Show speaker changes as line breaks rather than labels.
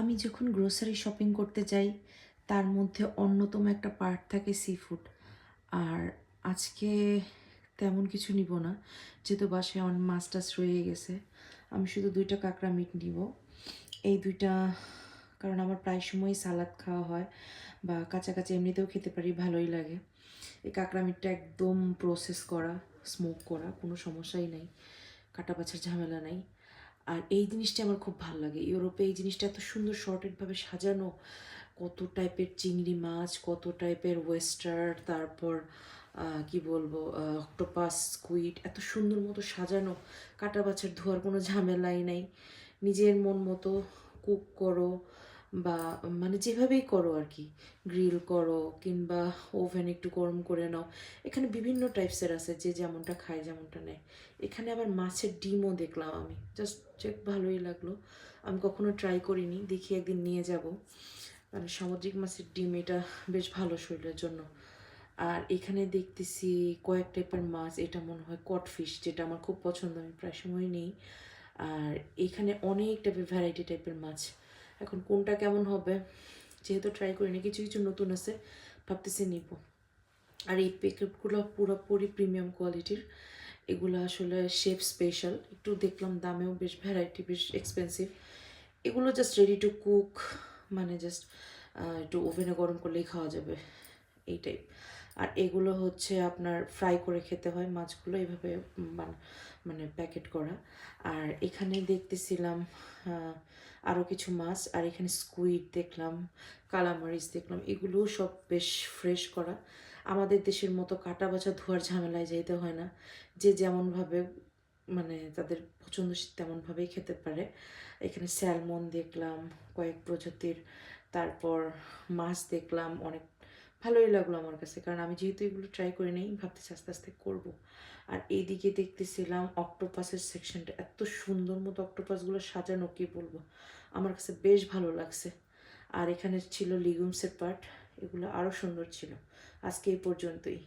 আমি যখন grocery shopping করতে যাই, তার মধ্যে অন্যতম একটা পার্ট থাকে সি ফুড আর আজকে তেমন কিছু নিব না, যেহেতু বাসায় অন মাছ রয়ে গেছে, আমি শুধু দুইটা কাঁকড়া মিট নিব। এই দুইটা, কারণ আমার প্রায় সময় সালাদ খাওয়া হয় বা কাঁচা কাঁচা এমনিতেও খেতে পারি, ভালোই লাগে। এই কাঁকড়া মিটটা একদম প্রসেস করা স্মোক করা, কোনো সমস্যাই নাই কাটা বাছার ঝামেলা নাই। আর এই জিনিসটা আমার খুব ভালো লাগে। ইউরোপে এই জিনিসটা এত সুন্দর শর্টেডভাবে সাজানো, কত টাইপের চিংড়ি মাছ, কত টাইপের ওয়েস্টার তারপর কি বলব অক্টোপাস স্কুইড এত সুন্দর মতো সাজানো। কাটা বাছার ধোয়ার কোনো ঝামেলাই নাই। নিজের মন মতো কুক করো। বা মানে যেভাবেই করো আর কি গ্রিল করো কিংবা ওভেন একটু গরম করে নাও, এখানে বিভিন্ন টাইপসের আছে, যে যেমনটা খায় যেমনটা নেয়। এখানে আবার মাছের ডিমও দেখলাম আমি জাস্ট চেক ভালোই লাগল। আমি কখনো ট্রাই করিনি, দেখি একদিন নিয়ে যাব। মানে সামুদ্রিক মাছের ডিম, এটা বেশ ভালো শরীরের জন্য। আর এখানে দেখতেছি কয়েক টাইপের মাছ, এটা মনে হয় কটফিশ যেটা আমার খুব পছন্দ, আমি প্রায় সময় নেই। আর এখানে অনেক টাইপের ভ্যারাইটি টাইপের মাছ। এখন কোনটা কেমন হবে? যেহেতু ট্রাই করিনি, কিছু কিছু নতুন আছে, ভাবতেছি নিব। আর এই প্যাকেটগুলো পুরোপুরি প্রিমিয়াম কোয়ালিটির এগুলো আসলে শেপ স্পেশাল একটু দেখলাম দামেও বেশ ভ্যারাইটি বেশ এক্সপেন্সিভ এগুলো জাস্ট রেডি টু কুক মানে জাস্ট একটু ওভেনে গরম করলেই খাওয়া যাবে। এই টাইপ আর এগুলো হচ্ছে আপনার ফ্রাই করে খেতে হয় মাছগুলো এইভাবে বান- মানে প্যাকেট করা। আর এখানে দেখতেছিলাম আরও কিছু মাছ। আর এখানে স্কুইড দেখলাম, কালামারিচ দেখলাম, এগুলোও সব বেশ ফ্রেশ করা। আমাদের দেশের মতো কাটা বাছা ধোয়ার ঝামেলায় যেতে হয় না। যে যেমনভাবে মানে তাদের পছন্দ তেমনভাবেই খেতে পারে। এখানে স্যালমন দেখলাম, কয়েক প্রজাতির। তারপর মাছ দেখলাম, অনেক ভালোই লাগল আমার কাছে। কারণ আমি যেহেতু এগুলো ট্রাই করে নেই, ভাবতেছি আস্তে আস্তে করব। আর এইদিকে দেখতেছিলাম অক্টোপাসের সেকশনটা এত সুন্দর মতো অক্টোপাসগুলো সাজানো, কি বলব? আমার কাছে বেশ ভালো লাগছে। আর এখানে ছিল লিগুমসের পার্ট এগুলো আরও সুন্দর ছিল। আজকে এই পর্যন্তই।